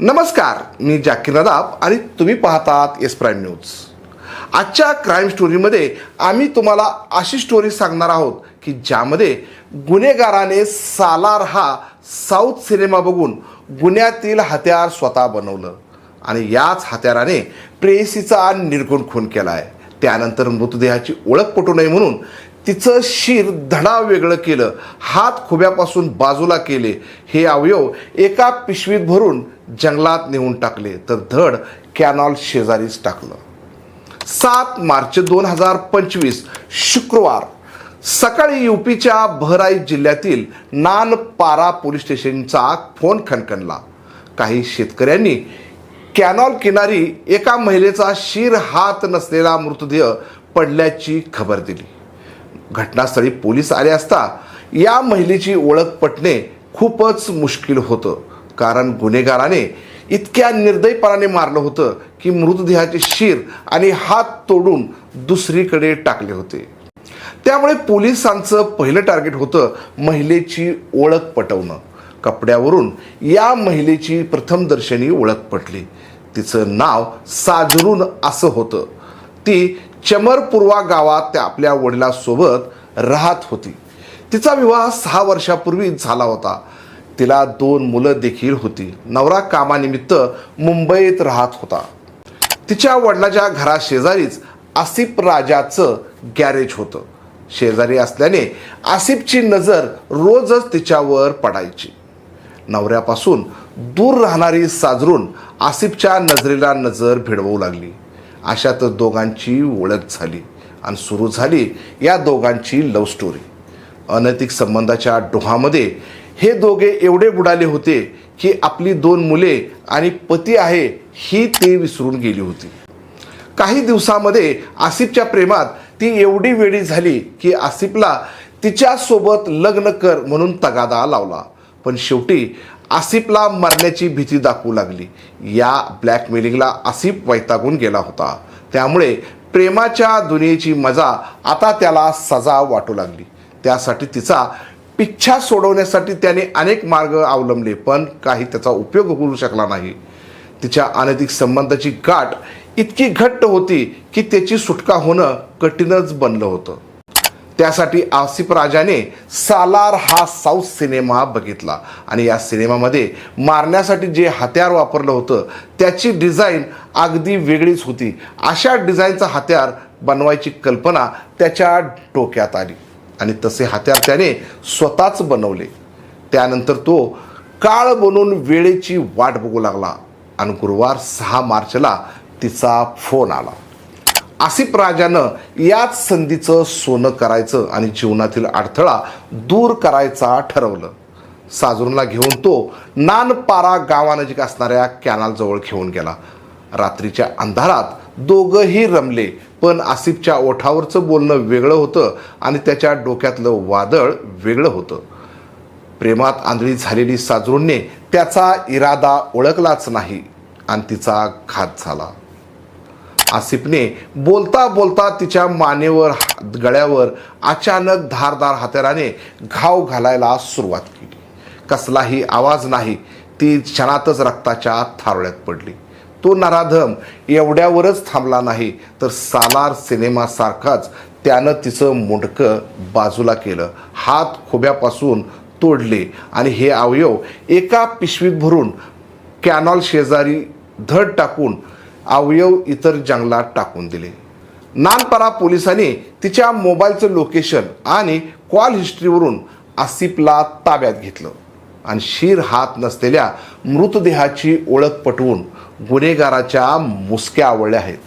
नमस्कार मी जाकीर नदाब आणि तुम्ही पाहतात एस प्राईम न्यूज. आजच्या क्राईम स्टोरीमध्ये आम्ही तुम्हाला अशी स्टोरी सांगणार आहोत की ज्यामध्ये गुन्हेगाराने सालार हा साऊथ सिनेमा बघून गुन्ह्यातील हत्यार स्वतः बनवलं. आणि याच हत्याराने प्रेयसीचा निर्गुण खून केला आहे त्यानंतर मृतदेहाची ओळख पटू नये म्हणून तिचं शिर धडा वेगळं केलं हात खुब्यापासून बाजूला केले. हे अवयव एका पिशवीत भरून जंगलात नेऊन टाकले तर धड कॅनॉल शेजारीच टाकलं. सात मार्च दोन हजार पंचवीस शुक्रवार सकाळी युपीच्या बहराईच जिल्ह्यातील नानपारा पोलीस स्टेशनचा फोन खणखणला. काही शेतकऱ्यांनी कॅनॉल किनारी एका महिलेचा शिर हात नसलेला मृतदेह पडल्याची खबर दिली. घटनास्थळी पोलीस आले असता या महिलेची ओळख पटणे खूपच मुश्किल होतं. कारण गुन्हेगाराने इतक्या निर्दयपणाने मारलं होतं की मृतदेहाचे शिर आणि हात तोडून दुसरीकडे टाकले होते. त्यामुळे पोलिसांचं पहिलं टार्गेट होतं महिलेची ओळख पटवणं. कपड्यावरून या महिलेची प्रथमदर्शनी ओळख पटली. तिचं नाव साजरून असं होतं. ती चमरपूर्वा गावात त्या आपल्या वडिलांसोबत राहत होती. तिचा विवाह सहा वर्षापूर्वी झाला होता. तिला दोन मुलं देखील होती. नवरा कामानिमित्त मुंबईत राहत होता. तिच्या वडिलाच्या घराशेजारीच आसिफ राजाचं गॅरेज होतं. शेजारी असल्याने आसिफची नजर रोजच तिच्यावर पडायची. नवऱ्यापासून दूर राहणारी साजरून आसिफच्या नजरेला नजर भिडवू लागली. अशातच दोघांची ओळख झाली आणि सुरू झाली या दोघांची लव्ह स्टोरी अनैतिक संबंधाच्या डोहामध्ये हे दोघे एवढे बुडाले होते की आपली दोन मुले आणि पती आहे ही ते विसरून गेली होती. काही दिवसामध्ये आसिफच्या प्रेमात ती एवढी वेळी झाली की आसिफला तिच्यासोबत लग्न कर म्हणून तगादा लावला. पण शेवटी आसिफला मरण्याची भीती दाखवू लागली. या ब्लॅकमेलिंगला आसिफ वैतागून गेला होता. त्यामुळे प्रेमाच्या दुनियेची मजा आता त्याला सजा वाटू लागली. त्यासाठी तिचा पिच्छा सोडवण्यासाठी त्याने अनेक मार्ग अवलंबले पण काही त्याचा उपयोग करू शकला नाही. तिच्या अनैतिक संबंधाची गाठ इतकी घट्ट होती की त्याची सुटका होणं कठीणच बनलं होतं. त्यासाठी आसिफ राजाने सालार हा साऊथ सिनेमा बघितला आणि या सिनेमामध्ये मारण्यासाठी जे हत्यार वापरलं होतं त्याची डिझाईन अगदी वेगळीच होती. अशा डिझाईनचा हत्यार बनवायची कल्पना त्याच्या डोक्यात आली. आणि तसे हत्यार त्याने स्वतःच बनवले. त्यानंतर तो काळ बनून वेळेची वाट बघू लागला आणि गुरुवार सहा मार्चला तिचा फोन आला. आसिफ राजानं याच संधीचं सोनं करायचं आणि जीवनातील अडथळा दूर करायचा ठरवलं. साजरूनला घेऊन तो नानपारा गावानजीक असणाऱ्या कॅनालजवळ घेऊन गेला. रात्रीच्या अंधारात दोघंही रमले. पण आसिफच्या ओठावरचं बोलणं वेगळं होतं आणि त्याच्या डोक्यातलं वादळ वेगळं होतं. प्रेमात आंधळी झालेली साजरूंने त्याचा इरादा ओळखलाच नाही आणि तिचा घात झाला. आसिफने बोलता बोलता तिच्या मानेवर गळ्यावर अचानक धारदार हत्याराने घाव घालायला सुरुवात केली. कसलाही आवाज नाही ती क्षणातच रक्ताच्या थारोळ्यात पडली. तो नराधम एवढ्यावरच थांबला नाही. तर सालार सिनेमासारखाच त्यानं तिचं मुंडकं बाजूला केलं. हात खोब्यापासून तोडले. आणि हे अवयव एका पिशवीत भरून कॅनॉल शेजारी धड टाकून अवयव इतर जंगलात टाकून दिले. नानपारा पोलिसांनी तिच्या मोबाईलचं लोकेशन आणि कॉल हिस्ट्रीवरून आसिफला ताब्यात घेतलं. आणि शीर हात नसलेल्या मृतदेहाची ओळख पटवून गुन्हेगाराच्या मुसक्या आवळल्या आहेत.